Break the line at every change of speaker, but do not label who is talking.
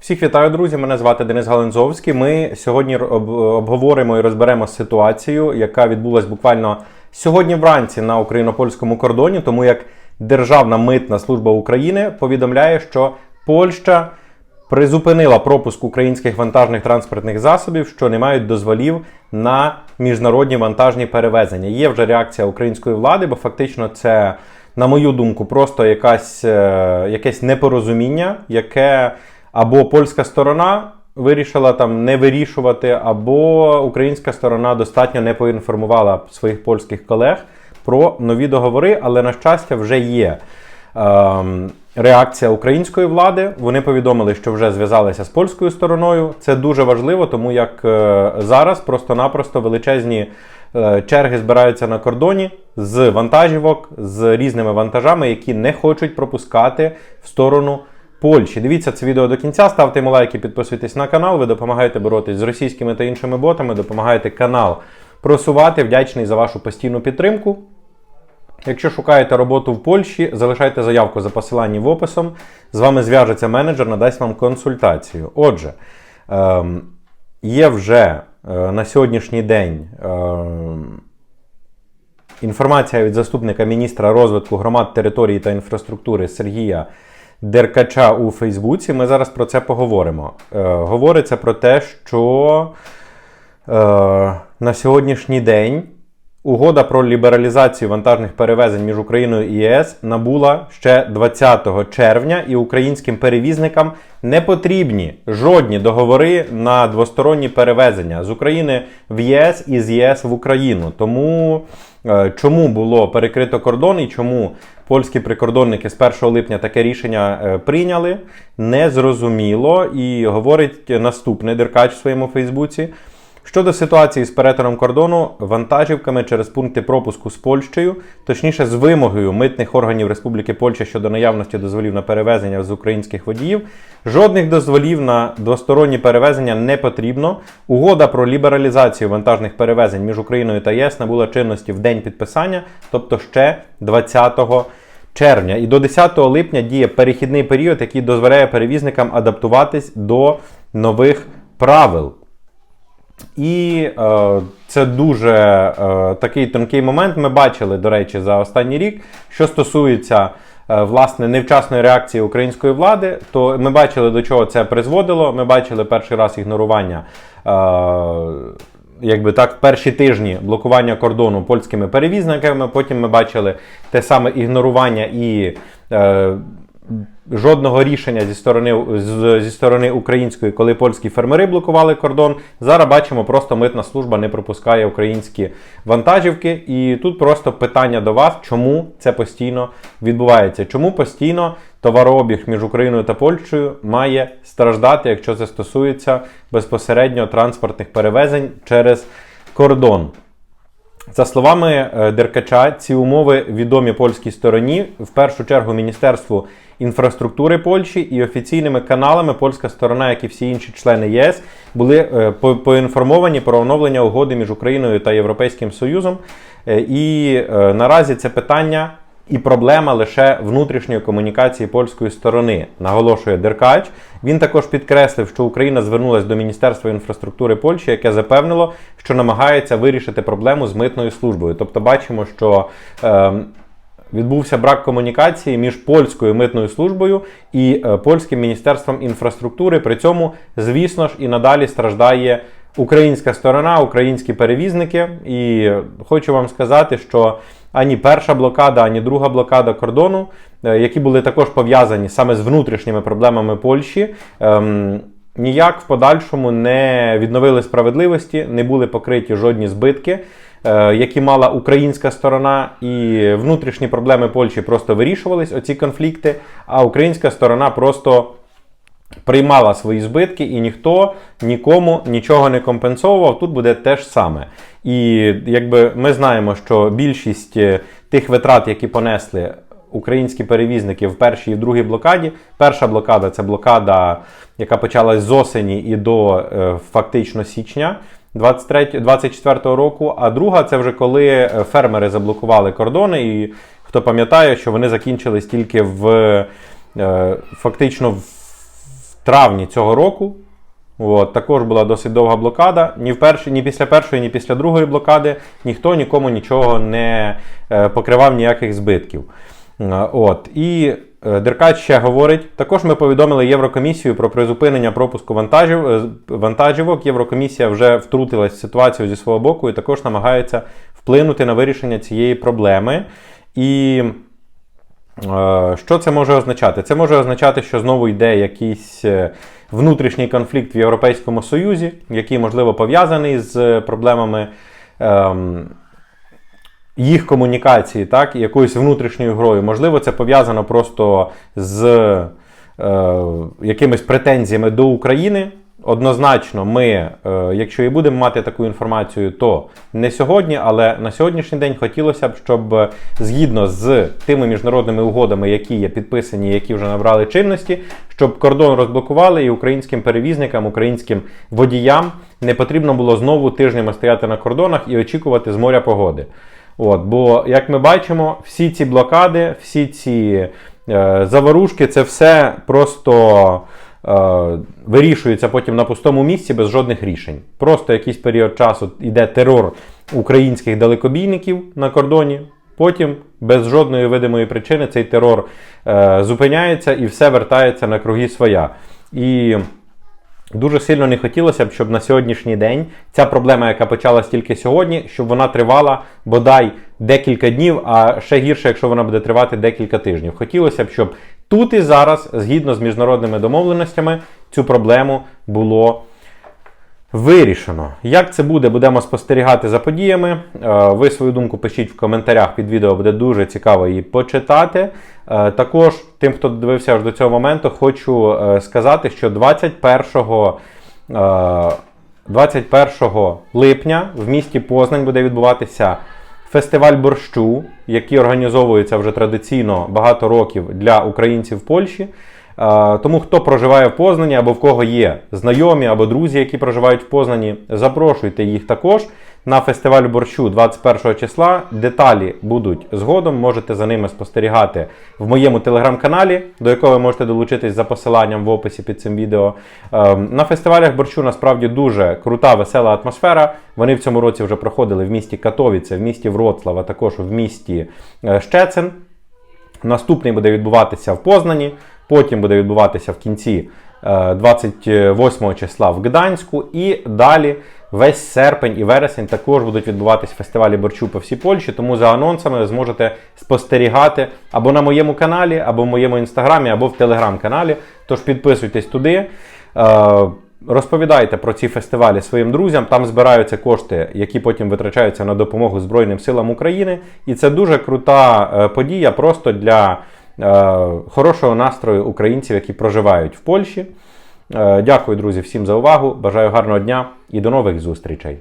Всіх вітаю, друзі! Мене звати Денис Галензовський. Ми сьогодні обговоримо і розберемо ситуацію, яка відбулась буквально сьогодні вранці на україно-польському кордоні, тому як Державна митна служба України повідомляє, що Польща призупинила пропуск українських вантажних транспортних засобів, що не мають дозволів на міжнародні вантажні перевезення. Є вже реакція української влади, бо фактично це, на мою думку, просто якась, е, якесь непорозуміння, яке або польська сторона вирішила там не вирішувати, або українська сторона достатньо не поінформувала своїх польських колег про нові договори, але на щастя вже є. Ем, реакція української влади. Вони повідомили, що вже зв'язалися з польською стороною. Це дуже важливо, тому як е, зараз просто-напросто величезні е, черги збираються на кордоні з вантажівок, з різними вантажами, які не хочуть пропускати в сторону. Польщі. Дивіться це відео до кінця, ставте йому лайки, підписуйтесь на канал. Ви допомагаєте боротись з російськими та іншими ботами, допомагаєте канал просувати. Вдячний за вашу постійну підтримку. Якщо шукаєте роботу в Польщі, залишайте заявку за посиланням в описом. З вами зв'яжеться менеджер, надасть вам консультацію. Отже, ем, є вже е, на сьогоднішній день ем, інформація від заступника міністра розвитку громад, території та інфраструктури Сергія Деркача у Фейсбуці. Ми зараз про це поговоримо. Е, говориться про те, що е, на сьогоднішній день угода про лібералізацію вантажних перевезень між Україною і ЄС набула ще 20 червня, і українським перевізникам не потрібні жодні договори на двосторонні перевезення з України в ЄС і з ЄС в Україну. Тому е, чому було перекрито кордон і чому польські прикордонники з 1 липня таке рішення е, прийняли, незрозуміло. І говорить наступний Деркач в своєму Фейсбуці. Щодо ситуації з перетином кордону вантажівками через пункти пропуску з Польщею, точніше з вимогою митних органів Республіки Польща щодо наявності дозволів на перевезення з українських водіїв, жодних дозволів на двосторонні перевезення не потрібно. Угода про лібералізацію вантажних перевезень між Україною та ЄС набула чинності в день підписання, тобто ще 20 червня. І до 10 липня діє перехідний період, який дозволяє перевізникам адаптуватись до нових правил. І е, це дуже е, такий тонкий момент. Ми бачили, до речі, за останній рік, що стосується е, власне невчасної реакції української влади, то ми бачили, до чого це призводило. Ми бачили перший раз ігнорування. Е, Якби так, в перші тижні блокування кордону польськими перевізниками. Потім ми бачили те саме ігнорування і е, жодного рішення зі сторони зі сторони української, коли польські фермери блокували кордон. Зараз бачимо, просто митна служба не пропускає українські вантажівки. І тут просто питання до вас, чому це постійно відбувається? Чому постійно товарообіг між Україною та Польщею має страждати, якщо це стосується безпосередньо транспортних перевезень через кордон? За словами е, Деркача, ці умови відомі польській стороні, в першу чергу Міністерству інфраструктури Польщі і офіційними каналами польська сторона, як і всі інші члени ЄС, були е, поінформовані про оновлення угоди між Україною та Європейським Союзом. Е, І наразі це питання і проблема лише внутрішньої комунікації польської сторони, наголошує Деркач. Він також підкреслив, що Україна звернулася до Міністерства інфраструктури Польщі, яке запевнило, що намагається вирішити проблему з митною службою. Тобто, бачимо, що ем, відбувся брак комунікації між польською митною службою і е, польським міністерством інфраструктури. При цьому, звісно ж, і надалі страждає українська сторона, українські перевізники. І хочу вам сказати, що ані перша блокада, ані друга блокада кордону, е, які були також пов'язані саме з внутрішніми проблемами Польщі. ем, Ніяк в подальшому не відновили справедливості, не були покриті жодні збитки, е, які мала українська сторона, і внутрішні проблеми Польщі просто вирішувались, оці конфлікти, а українська сторона просто приймала свої збитки, і ніхто нікому нічого не компенсовував. Тут буде те ж саме. І якби ми знаємо, що більшість е, тих витрат, які понесли українські перевізники в першій і в другій блокаді. Перша блокада це блокада, яка почалась з осені і до е, фактично січня. 23, 24 року, а друга це вже коли е, фермери заблокували кордони, і хто пам'ятає, що вони закінчились тільки в е, фактично в травні цього року. От, також була досить довга блокада. Ні, в першій, ні після першої, ні після другої блокади ніхто нікому нічого не е, покривав ніяких збитків. Е, От. І е, Деркач ще говорить: також ми повідомили Єврокомісію про призупинення пропуску вантажів, вантажівок. Єврокомісія вже втрутилась в ситуацію зі свого боку і також намагається вплинути на вирішення цієї проблеми. І Що це може означати? Це може означати, що знову йде якийсь е, внутрішній конфлікт в Європейському Союзі, який, можливо, пов'язаний з проблемами ем, їх комунікації, так, якоюсь внутрішньою грою. Можливо, це пов'язано просто з е, якимись претензіями до України. Однозначно, ми, е, якщо і будемо мати таку інформацію, то не сьогодні, але на сьогоднішній день хотілося б, щоб е, згідно з тими міжнародними угодами, які є підписані, які вже набрали чинності, щоб кордон розблокували і українським перевізникам, українським водіям не потрібно було знову тижнями стояти на кордонах і очікувати з моря погоди. От, бо, як ми бачимо, всі ці блокади, всі ці е, заворушки, це все просто вирішується потім на пустому місці без жодних рішень. Просто якийсь період часу йде терор українських далекобійників на кордоні. Потім без жодної видимої причини цей терор е, зупиняється і все вертається на круги своя. І Дуже сильно не хотілося б, щоб на сьогоднішній день ця проблема, яка почалась тільки сьогодні, щоб вона тривала бодай декілька днів, а ще гірше, якщо вона буде тривати декілька тижнів. Хотілося б, щоб тут і зараз, згідно з міжнародними домовленостями, цю проблему було вирішено. Як це буде, будемо спостерігати за подіями. Е, Ви свою думку пишіть в коментарях під відео, буде дуже цікаво її почитати. Е, Також тим, хто дивився аж до цього моменту, хочу е, сказати, що 21 е, 21 липня в місті Познань буде відбуватися фестиваль борщу, який організовується вже традиційно багато років для українців в Польщі. Тому хто проживає в Познані або в кого є знайомі або друзі, які проживають в Познані, запрошуйте їх також на фестиваль борщу 21 числа. Деталі будуть згодом. Можете за ними спостерігати в моєму телеграм-каналі, до якого ви можете долучитись за посиланням в описі під цим відео. Е, На фестивалях борщу насправді дуже крута, весела атмосфера. Вони в цьому році вже проходили в місті Катовіце, в місті Вроцлав, а також в місті е, Щецин. Наступний буде відбуватися в Познані, потім буде відбуватися в кінці е, 28 числа в Гданську, і далі весь серпень і вересень також будуть відбуватись фестивалі борчу по всій Польщі. Тому за анонсами зможете спостерігати або на моєму каналі, або в моєму інстаграмі, або в телеграм-каналі. Тож підписуйтесь туди. Е, Розповідайте про ці фестивалі своїм друзям. Там збираються кошти, які потім витрачаються на допомогу Збройним силам України. І це дуже крута е, подія просто для е, хорошого настрою українців, які проживають в Польщі. Е, Дякую, друзі, всім за увагу. Бажаю гарного дня і до нових зустрічей.